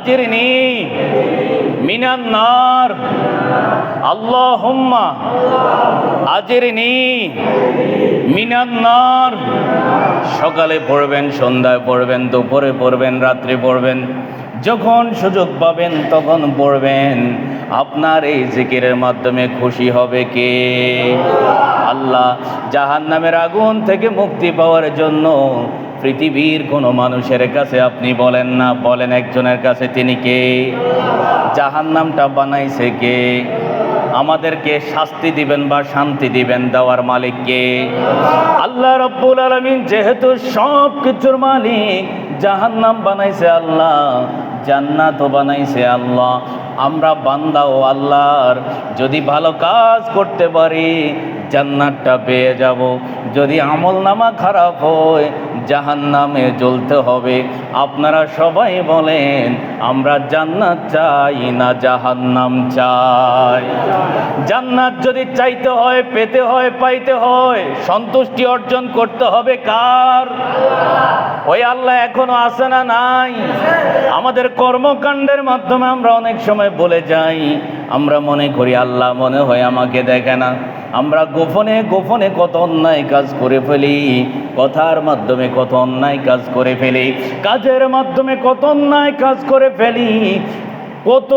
আজিরনি মিনান নার। আল্লাহুম্মা আজিরনি মিনান নার। সকালে পড়বেন, সন্ধ্যায় পড়বেন, দুপুরে পড়বেন, রাত্রে পড়বেন। যখন সুযোগ পাবেন, তখন পড়বেন। আপনার এই জিকিরের মাধ্যমে খুশি হবে কে? আল্লাহ। জাহান নামের আগুন থেকে মুক্তি পাওয়ার জন্য পৃথিবীর কোনো মানুষের কাছে আপনি বলেন না, বলেন একজনের কাছে, তিনি কে? জাহান নামটা বানাইছে কে? আমাদেরকে শাস্তি দিবেন বা শান্তি দিবেন দেওয়ার মালিক কে? আল্লাহ রব্বুল আলমিন যেহেতু সব কিছুর মালিক জাহান নাম বানাইছে আল্লাহ, জান্নাতও বানাইছে আল্লাহ, আমরা বান্দা ও আল্লাহর, যদি ভালো কাজ করতে পারি, জান্নাতটা পেয়ে যাব। যদি আমল নামা খারাপ হয় জাহান নামে জ্বলতে হবে। আপনারা সবাই বলেন, আমরা জান্নাত চাই না জাহান্নাম চাই? জান্নাত যদি চাইতে হয়, পেতে হয়, পাইতে হয়, সন্তুষ্টি অর্জন করতে হবে কার? ওই আল্লাহ এখনও আসে না নাই? আমাদের কর্মকাণ্ডের মাধ্যমে আমরা অনেক সময় বলে যাই, আমরা মনে করি আল্লাহ মনে হয় আমাকে দেখে না। আমরা গোপনে গোপনে কত অন্যায় কাজ করে ফেলি, কথার মাধ্যমে কত অন্যায় কাজ করে ফেলি, কাজের মাধ্যমে কত অন্যায় কাজ করে ফেলি কত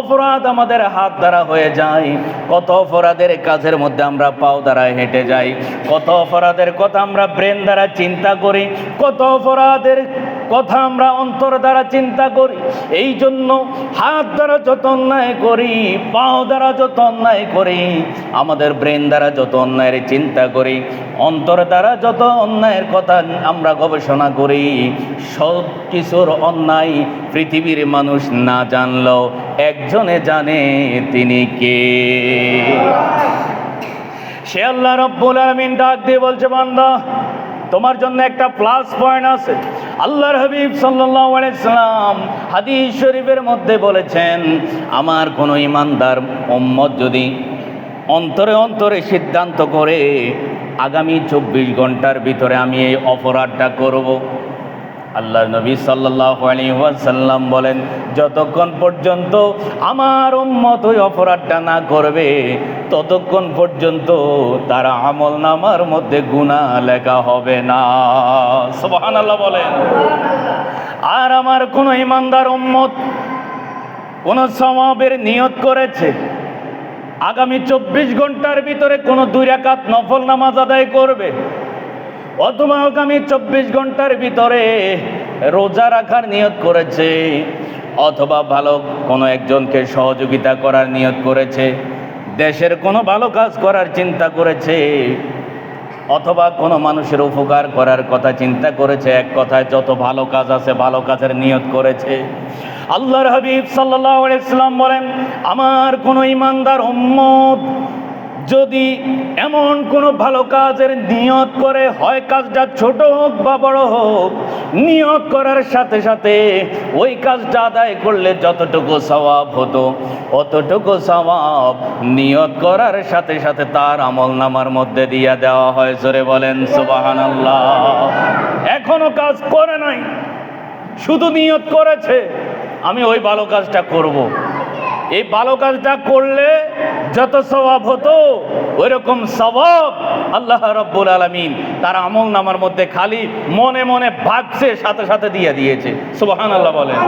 অপরাধ আমাদের হাত দ্বারা হয়ে যায়, কত অপরাধের কাজের মধ্যে আমরা পাও দ্বারা হেঁটে যাই, কত অপরাধের কথা আমরা ব্রেন দ্বারা চিন্তা করি, কত অপরাধের কথা আমরা অন্তর দ্বারা চিন্তা করি, এই জন্য হাত দ্বারা যত অন্যায় করি, পাও দ্বারা যত অন্যায় করি, আমাদের ব্রেন দ্বারা যত অন্যায়ের চিন্তা করি, অন্তর দ্বারা যত অন্যায়ের কথা আমরা গবেষণা করি সব কিছুর অন্যায় পৃথিবীর মানুষ না জানলেও একজনে জানে তিনি কে। সে আল্লাহ রব্বুল আলমিন ডাক দিয়ে বলছে, বান্দা, তোমার জন্য একটা প্লাস পয়েন্ট আছে। আল্লাহর হাবিব সাল্লাল্লাহু আলাইহি সাল্লাম হাদিস শরীফের মধ্যে বলেছেন, আমার কোনো ইমানদার উম্মত যদি অন্তরে অন্তরে সিদ্ধান্ত করে আগামী চব্বিশ ঘণ্টার ভিতরে আমি এই অপরাধটা করব। আল্লাহ নবী সাল্লাহ আলী ওয়াসাল্লাম বলেন, যতক্ষণ পর্যন্ত আমার উম্মত ওই অপরাধটা না করবে, ততক্ষণ পর্যন্ত তারা আমল নামার মধ্যে গুণা লেখা হবে না। সুবহান আল্লাহ বলেন। আর আমার কোনো ইমানদার উম্মত কোন সমাবের নিয়ত করেছে, আগামী চব্বিশ ঘণ্টার ভিতরে কোনো দুই রাকাত নফল নামাজ আদায় করবে অথবা আগামী চব্বিশ ঘণ্টার ভিতরে রোজা রাখার নিয়ত করেছে, অথবা ভালো কোনো একজনকে সহযোগিতা করার নিয়ত করেছে, দেশের কোনো ভালো কাজ করার চিন্তা করেছে, অথবা কোনো মানুষের উপকার করার কথা চিন্তা করেছে, এক কথায় যত ভালো কাজ আছে ভালো কাজের নিয়ত করেছে। আল্লাহর হাবিব সাল্লাহ ইসলাম বলেন, আমার কোনো ইমানদার উম্মত যদি এমন কোনো ভালো কাজের নিয়ত করে, হয় কাজটা ছোট হোক বা বড় হোক, নিয়ত করার সাথে সাথে ওই কাজটা আদায় করলে যতটুকু সওয়াব হতো, অতটুকু সওয়াব নিয়ত করার সাথে সাথে তার আমল নামার মধ্যে দিয়া দেওয়া হয় জোরে বলেন সুবাহান এখনও কাজ করে নাই, শুধু নিয়ত করেছে, আমি ওই ভালো কাজটা করব। এই ভালো কাজটা করলে যত স্বভাব হতো, ওইরকম স্বভাব আল্লাহ রব্বুল আলমিন তার আমল নামার মধ্যে খালি মনে মনে ভাগছে, সাথে সাথে দিয়ে দিয়েছে। সুবাহান আল্লাহ বলেন।